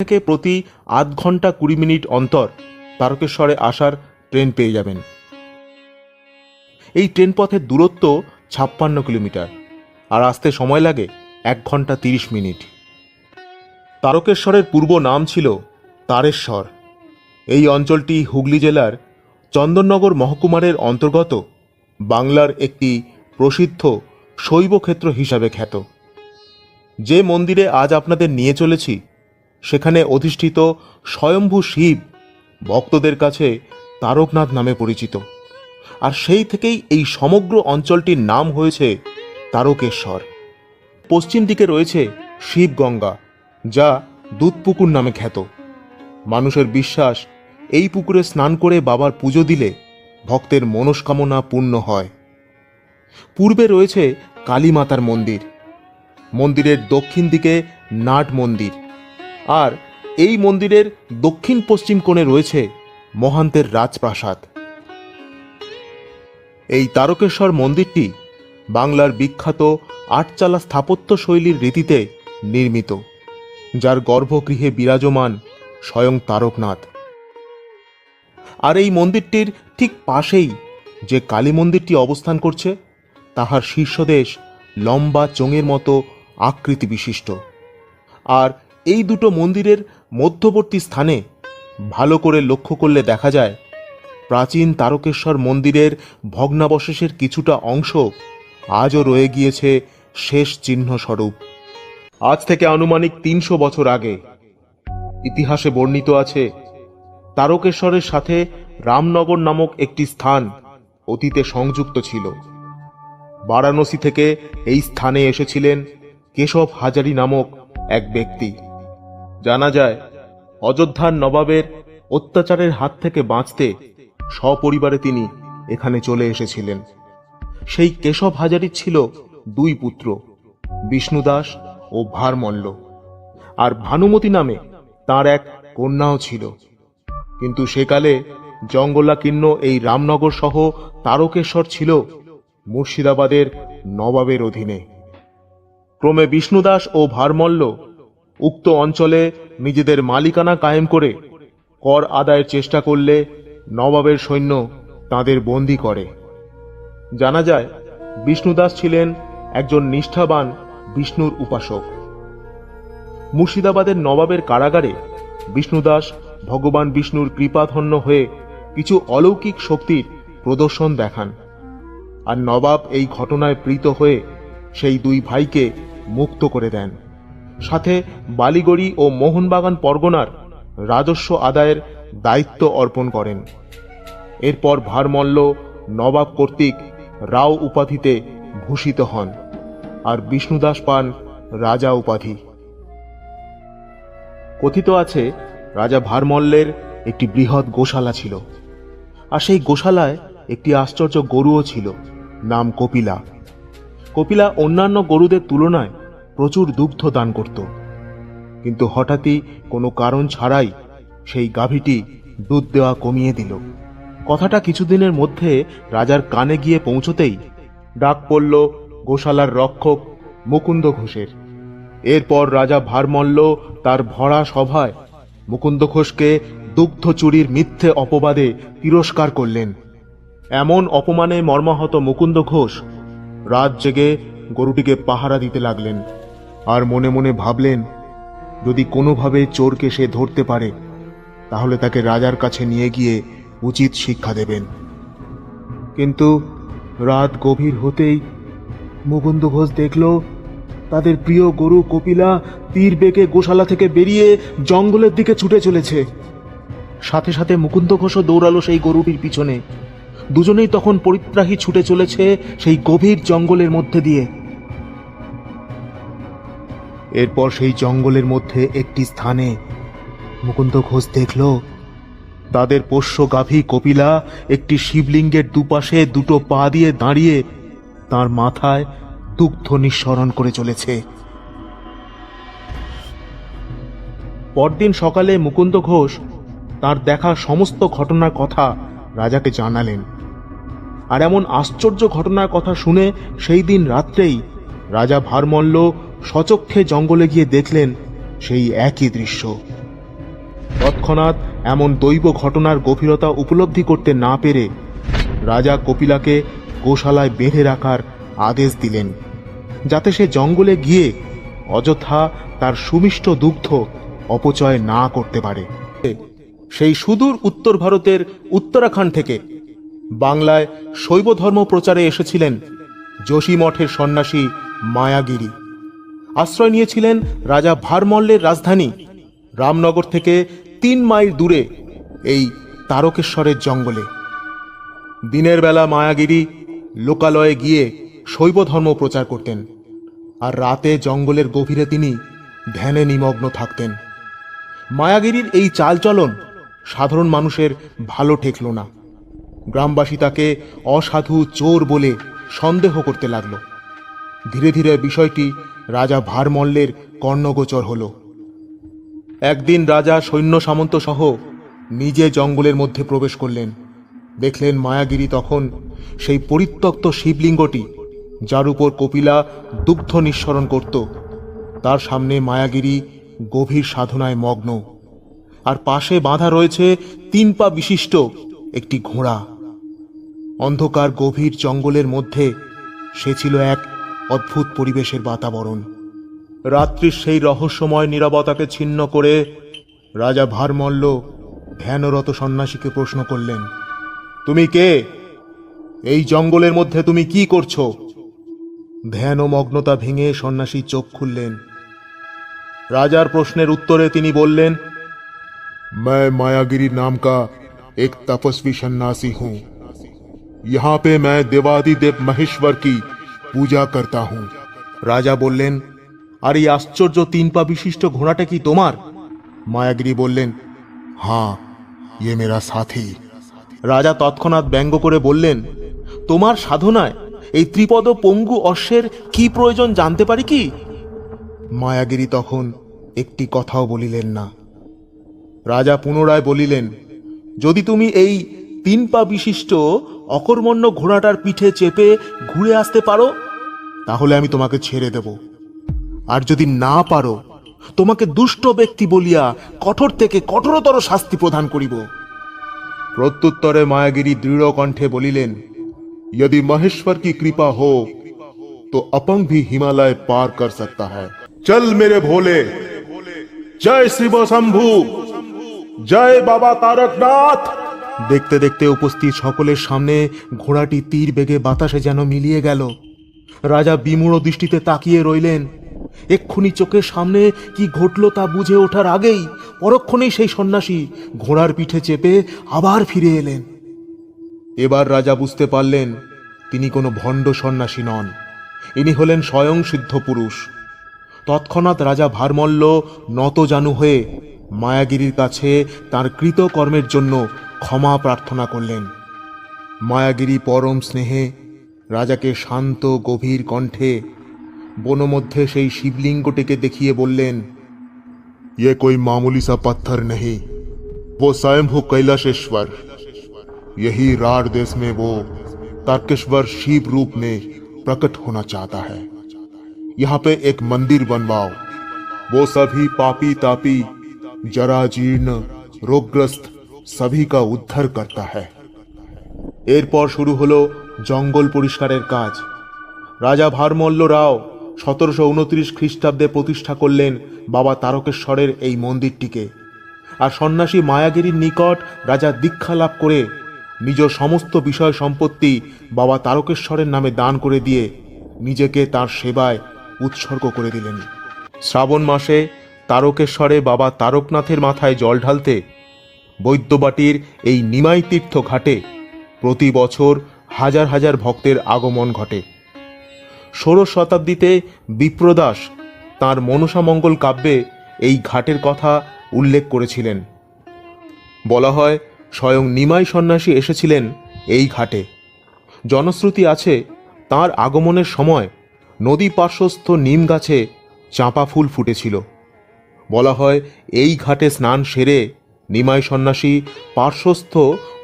থেকে প্রতি আধ ঘণ্টা কুড়ি মিনিট অন্তর তারকেশ্বরে আসার ট্রেন পেয়ে যাবেন। এই ট্রেন পথের দূরত্ব ছাপ্পান্ন কিলোমিটার আর আসতে সময় লাগে এক ঘণ্টা তিরিশ মিনিট। তারকেশ্বরের পূর্ব নাম ছিল তারেশ্বর। এই অঞ্চলটি হুগলি জেলার চন্দননগর মহকুমারের অন্তর্গত বাংলার একটি প্রসিদ্ধ শৈবক্ষেত্র হিসাবে খ্যাত। যে মন্দিরে আজ আপনাদের নিয়ে চলেছি সেখানে অধিষ্ঠিত স্বয়ম্ভু শিব ভক্তদের কাছে তারকনাথ নামে পরিচিত। আর সেই থেকেই এই সমগ্র অঞ্চলটির নাম হয়েছে তারকেশ্বর। পশ্চিম দিকে রয়েছে শিবগঙ্গা, যা দুধপুকুর নামে খ্যাত। মানুষের বিশ্বাস এই পুকুরে স্নান করে বাবার পুজো দিলে ভক্তের মনস্কামনা পূর্ণ হয়। পূর্বে রয়েছে কালীমাতার মন্দির। মন্দিরের দক্ষিণ দিকে নাট মন্দির। আর এই মন্দিরের দক্ষিণ পশ্চিম কোণে রয়েছে মহান্তের রাজপ্রাসাদ। এই তারকেশ্বর মন্দিরটি বাংলার বিখ্যাত আটচালা স্থাপত্য শৈলীর রীতিতে নির্মিত, যার গর্ভগৃহে বিরাজমান স্বয়ং তারকনাথ। আর এই মন্দিরটির ঠিক পাশেই যে কালী মন্দিরটি অবস্থান করছে, তাহার শীর্ষদেশ লম্বা চোঙের মতো আকৃতি বিশিষ্ট আর এই দুটো মন্দিরের মধ্যবর্তী স্থানে ভালো করে লক্ষ্য করলে দেখা যায় প্রাচীন তারকেশ্বর মন্দিরের ভগ্নাবশেষের কিছুটা অংশ আজও রয়ে গিয়েছে শেষ চিহ্ন স্বরূপ। আজ থেকে আনুমানিক তিনশো বছর আগে ইতিহাসে বর্ণিত আছে, তারকেশ্বরের সাথে রামনগর নামক একটি স্থান অতীতে সংযুক্ত ছিল। বারাণসী থেকে এই স্থানে এসেছিলেন কেশব হাজারি নামক এক ব্যক্তি। জানা যায়, অযোধ্যার নবাবের অত্যাচারের হাত থেকে বাঁচতে সপরিবারে তিনি এখানে চলে এসেছিলেন। সেই কেশব হাজারি ছিল দুই পুত্র, বিষ্ণুদাস ও ভারমল্ল। আর ভানুমতি নামে তার এক কন্যাও ছিল। কিন্তু সেকালে জঙ্গলাকীর্ণ এই রামনগর সহ তারকেশ্বর ছিল মুর্শিদাবাদের নবাবের অধীনে। ক্রমে বিষ্ণুদাস ও ভারমল্ল উক্ত অঞ্চলে নিজেদের মালিকানা কায়েম করে কর আদায়ের চেষ্টা করলে নবাবের সৈন্য তাদের বন্দি করে। জানা যায়, বিষ্ণুদাস ছিলেন একজন নিষ্ঠাবান বিষ্ণুর উপাসক। মুর্শিদাবাদের নবাবের কারাগারে বিষ্ণুদাস ভগবান বিষ্ণুর কৃপাধন্য হয়ে কিছু অলৌকিক শক্তির প্রদর্শন দেখান আর নবাব এই ঘটনায় প্রীত হয়ে সেই দুই ভাইকে মুক্ত করে দেন। সাথে বালিগড়ি ও মোহনবাগান পরগনার রাজস্ব আদায়ের দায়িত্ব অর্পণ করেন। এরপর ভারমল্ল নবাব কর্তৃক রাও উপাধিতে ভূষিত হন আর বিষ্ণুদাস পান রাজা উপাধি। কথিত আছে, রাজা ভারমল্লের একটি বৃহৎ গোশালা ছিল আর সেই গোশালায় একটি আশ্চর্য গরুও ছিল, নাম কপিলা। কপিলা অন্যান্য গরুদের তুলনায় প্রচুর দুগ্ধ দান করত। কিন্তু হঠাৎই কোনো কারণ ছাড়াই সেই গাভীটি দুধ দেওয়া কমিয়ে দিল। কথাটা কিছুদিনের মধ্যে রাজার কানে গিয়ে পৌঁছতেই ডাক পড়ল গোশালার রক্ষক মুকুন্দ ঘোষের। এরপর রাজা ভারমল্ল তার ভরা সভায়। মুকুন্দ ঘোষকে দুগ্ধ চুরির মিথ্যে অপবাদে তিরস্কার করলেন। এমন অপমানে মর্মাহত মুকুন্দ ঘোষ রাত জেগে গরুটিকে পাহারা দিতে লাগলেন। আর মনে মনে ভাবলেন, যদি কোনোভাবে চোরকে সে ধরতে পারে, তাহলে তাকে রাজার কাছে নিয়ে গিয়ে উচিত শিক্ষা দেবেন। কিন্তু রাত গভীর হতেই মুকুন্দ ঘোষ দেখল, তাদের প্রিয় গরু কপিলা তীর বেগে গোশালা থেকে বেরিয়ে জঙ্গলের দিকে ছুটে চলেছে। সাথে সাথে মুকুন্দ ঘোষও দৌড়ালো সেই গরুটির পিছনে। দুজনেই তখন পরিত্রাহী ছুটে চলেছে সেই গভীর জঙ্গলের মধ্যে দিয়ে। এরপর সেই জঙ্গলের মধ্যে একটি স্থানে মুকুন্দ ঘোষ দেখল, তাদের পোষ্য গাভী কপিলা একটি শিবলিঙ্গের দুপাশে দুটো পা দিয়ে দাঁড়িয়ে তার মাথায় দুগ্ধ নিঃসরণ করে চলেছে। পরদিন সকালে মুকুন্দ ঘোষ তার দেখা সমস্ত ঘটনার কথা রাজাকে জানালেন। আর এমন আশ্চর্য ঘটনার কথা শুনে সেই দিন রাত্রেই রাজা ভারমল্ল সচক্ষে জঙ্গলে গিয়ে দেখলেন সেই একই দৃশ্য। তৎক্ষণাৎ এমন দৈব ঘটনার গভীরতা উপলব্ধি করতে না পেরে রাজা কপিলাকে গোশালায় বেঁধে রাখার আদেশ দিলেন, যাতে সে জঙ্গলে গিয়ে অযথা তার সুমিষ্ট দুগ্ধ অপচয় না করতে পারে। সেই সুদূর উত্তর ভারতের উত্তরাখণ্ড থেকে বাংলায় শৈব ধর্ম প্রচারে এসেছিলেন যোশী মঠের সন্ন্যাসী মায়াগিরি। আশ্রয় নিয়েছিলেন রাজা ভারমল্লের রাজধানী, রামনগর থেকে তিন মাইল দূরে এই তারকেশ্বরের জঙ্গলে। দিনের বেলা মায়াগিরি লোকালয়ে গিয়ে শৈব ধর্ম প্রচার করতেন আর রাতে জঙ্গলের গভীরে তিনি ধ্যানে নিমগ্ন থাকতেন। মায়াগিরির এই চালচলন সাধারণ মানুষের ভালো ঠেকল না। গ্রামবাসী তাকে অসাধু চোর বলে সন্দেহ করতে লাগল। ধীরে ধীরে বিষয়টি রাজা ভারমল্লের কর্ণগোচর হল। একদিন রাজা সৈন্য সামন্ত সহ নিজে জঙ্গলের মধ্যে প্রবেশ করলেন। দেখলেন মায়াগিরি তখন সেই পরিত্যক্ত শিবলিঙ্গটি, যার উপর কপিলা দুগ্ধ নিঃসরণ করত। তার সামনে মায়াগিরি গভীর সাধনায় মগ্ন। আর পাশে বাঁধা রয়েছে তিন পা বিশিষ্ট একটি ঘোড়া। অন্ধকার গভীর জঙ্গলের মধ্যে সে ছিল এক অদ্ভুত পরিবেশের বাতাবরণ রাত্রির সেই রহস্যময় নীরবতাকে ছিন্ন করে রাজা ভারমল্ল ধ্যানরত সন্ন্যাসীকে প্রশ্ন করলেন তুমি কে এই জঙ্গলের মধ্যে তুমি কি করছো ধ্যান ও মগ্নতা ভেঙে সন্ন্যাসী চোখ খুললেন রাজার প্রশ্নের উত্তরে তিনি বললেন मैं मायागिरी नाम का एक तपस्वी सन्यासी हूँ यहाँ पे मैं देवादिदेव महेश्वर की পূজা করতা হুঁ রাজা বললেন, আর এই আশ্চর্য তিন পা বিশিষ্ট ঘোড়াটা কি তোমার? মায়াগিরি বললেন হ্যাঁ ইয়ে মেরা সাথী। রাজা তৎক্ষণাৎ ব্যঙ্গ করে বললেন, তোমার সাধনায় এই ত্রিপদ, পঙ্গু, অশ্বের কি প্রয়োজন জানতে পারি কি? মায়াগিরি তখন একটি কথাও বলিলেন না। রাজা পুনরায় বলিলেন, যদি তুমি এই তিন পা বিশিষ্ট অকর্মণ্য ঘোড়াটার পিঠে চেপে ঘুরে আসতে পারো তাহলে আমি তোমাকে ছেড়ে দেব আর যদি না পারো তোমাকে দুষ্ট ব্যক্তি বলিয়া কঠোর থেকে কঠোরতর শাস্তি প্রদান করিব প্রত্যুত্তরে মায়াগিরি দৃঢ় কণ্ঠে বলিলেন यदि महेश्वर की कृपा हो तो अपंग भी हिमालय पार कर सकता है चल मेरे भोले जय शिव शंभु जय बाबा तारकनाथ দেখতে দেখতে উপস্থিত সকলের সামনে ঘোড়াটি তীর বেগে বাতাসে যেন মিলিয়ে গেল। রাজা বিমূঢ় দৃষ্টিতে তাকিয়ে রইলেন। এক্ষুনি চোখের সামনে কি ঘটল তা বুঝে ওঠার আগেই পরক্ষণেই সেই সন্ন্যাসী ঘোড়ার পিঠে চেপে আবার ফিরে এলেন। এবার রাজা বুঝতে পারলেন, তিনি কোনো ভণ্ড সন্ন্যাসী নন। ইনি হলেন স্বয়ং সিদ্ধ পুরুষ তৎক্ষণাৎ রাজা ভারমল্ল নতজানু হয়ে মায়াগিরির কাছে তার কৃত কর্মের জন্য ক্ষমা প্রার্থনা করলেন মায়াগিরি পরম স্নেহে রাজাকে শান্ত গভীর কণ্ঠে বনমধ্যে সেই শিবলিঙ্গটিকে দেখিয়ে বললেন ये कोई मामूली सा पत्थर नहीं वो स्वयंभू कैलाशेश्वर यही राड देश में वो तारकेश्वर शिव रूप में प्रकट होना चाहता है यहाँ पे एक मंदिर बनवाओ वो सभी पापी तापी জরাজীর্ণ রোগগ্রস্ত সভিকা উদ্ধার কর্তা এরপর শুরু হলো জঙ্গল পরিষ্কারের কাজ রাজা ভারমল্ল রাও সতেরোশো উনত্রিশ খ্রিস্টাব্দে প্রতিষ্ঠা করলেন বাবা তারকেশ্বরের এই মন্দিরটিকে আর সন্ন্যাসী মায়াগিরির নিকট রাজা দীক্ষা লাভ করে নিজ সমস্ত বিষয় সম্পত্তি বাবা তারকেশ্বরের নামে দান করে দিয়ে নিজেকে তার সেবায় উৎসর্গ করে দিলেন। শ্রাবণ মাসে তারকেশ্বরে বাবা তারকনাথের মাথায় জল ঢালতে বৈদ্যবাটির এই নিমাই তীর্থ ঘাটে প্রতি বছর হাজার হাজার ভক্তের আগমন ঘটে। ষোড়শ শতাব্দীতে বিপ্রদাস তাঁর মনসামঙ্গল কাব্যে এই ঘাটের কথা উল্লেখ করেছিলেন। বলা হয়, স্বয়ং নিমাই সন্ন্যাসী এসেছিলেন এই ঘাটে। জনশ্রুতি আছে, তার আগমনের সময় নদী পার্শ্বস্থ নিম গাছে চাঁপা ফুল ফুটেছিল। বলা হয়, এই ঘাটে স্নান সেরে নিমাই সন্ন্যাসী পার্শ্বস্থ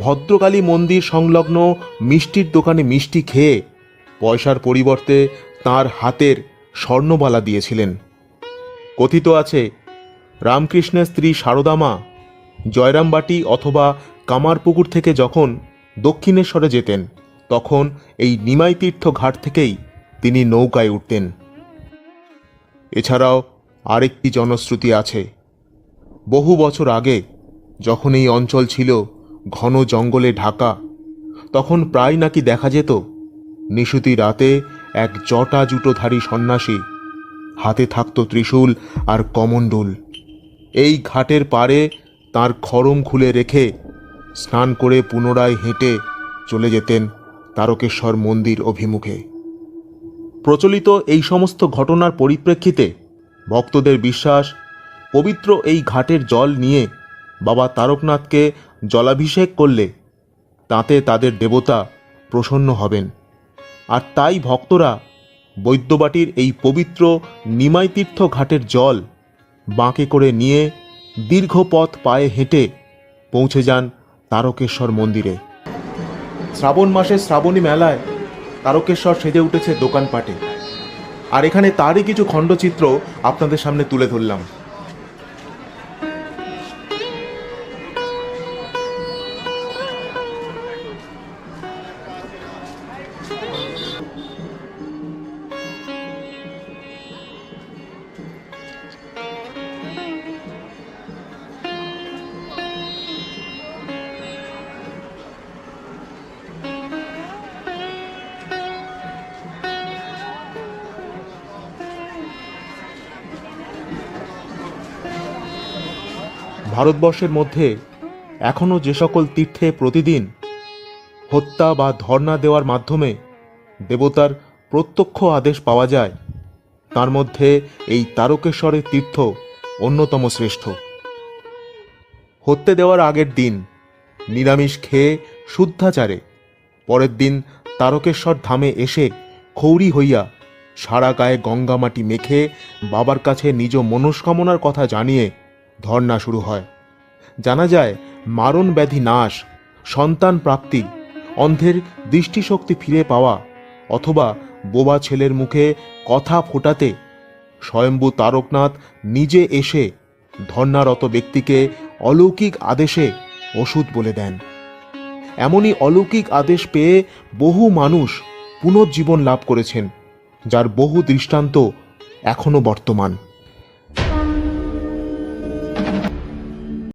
ভদ্রকালী মন্দির সংলগ্ন মিষ্টির দোকানে মিষ্টি খেয়ে পয়সার পরিবর্তে তার হাতের স্বর্ণবালা দিয়েছিলেন। কথিত আছে, রামকৃষ্ণের স্ত্রী সারদামা জয়রামবাটি অথবা কামারপুকুর থেকে যখন দক্ষিণেশ্বরে যেতেন, তখন এই নিমাই তীর্থ ঘাট থেকেই তিনি নৌকায় উঠতেন। এছাড়াও আরেকটি জনশ্রুতি আছে। বহু বছর আগে, যখন এই অঞ্চল ছিল ঘন জঙ্গলে ঢাকা, তখন প্রায় নাকি দেখা যেত নিশুতি রাতে এক জটা জুটোধারী সন্ন্যাসী, হাতে থাকত ত্রিশূল আর কমণ্ডুল। এই ঘাটের পারে তার খরম খুলে রেখে স্নান করে পুনরায় হেঁটে চলে যেতেন তারকেশ্বর মন্দির অভিমুখে। প্রচলিত এই সমস্ত ঘটনার পরিপ্রেক্ষিতে ভক্তদের বিশ্বাস, পবিত্র এই ঘাটের জল নিয়ে বাবা তারকনাথকে জলাভিষেক করলে তাতে তাদের দেবতা প্রসন্ন হবেন। আর তাই ভক্তরা বৈদ্যবাটির এই পবিত্র নিমাইতীর্থ ঘাটের জল বাঁকে করে নিয়ে দীর্ঘ পথ পায়ে হেঁটে পৌঁছে যান তারকেশ্বর মন্দিরে। শ্রাবণ মাসে শ্রাবণী মেলায় তারকেশ্বর সেজে উঠেছে দোকানপাটে। আর এখানে তারই কিছু খণ্ডচিত্র আপনাদের সামনে তুলে ধরলাম। ভারতবর্ষের মধ্যে এখনও যে সকল তীর্থে প্রতিদিন হত্যা বা ধর্ণা দেওয়ার মাধ্যমে দেবতার প্রত্যক্ষ আদেশ পাওয়া যায়, তার মধ্যে এই তারকেশ্বরের তীর্থ অন্যতম শ্রেষ্ঠ। হত্যে দেওয়ার আগের দিন নিরামিষ খেয়ে শুদ্ধাচারে, পরের দিন তারকেশ্বর ধামে এসে খৌরি হইয়া সারা গায়ে গঙ্গা মাটি মেখে বাবার কাছে নিজ মনস্কামনার কথা জানিয়ে ধর্ণা শুরু হয়। জানা যায়, মারণ ব্যাধি নাশ, সন্তান প্রাপ্তি, অন্ধের দৃষ্টিশক্তি ফিরে পাওয়া, অথবা বোবা ছেলের মুখে কথা ফোটাতে, স্বয়ম্ভু তারকনাথ নিজে এসে ধর্ণারত ব্যক্তিকে অলৌকিক আদেশে ওষুধ বলে দেন। এমনই অলৌকিক আদেশ পেয়ে বহু মানুষ পুনর্জীবন লাভ করেছেন, যার বহু দৃষ্টান্ত এখনও বর্তমান।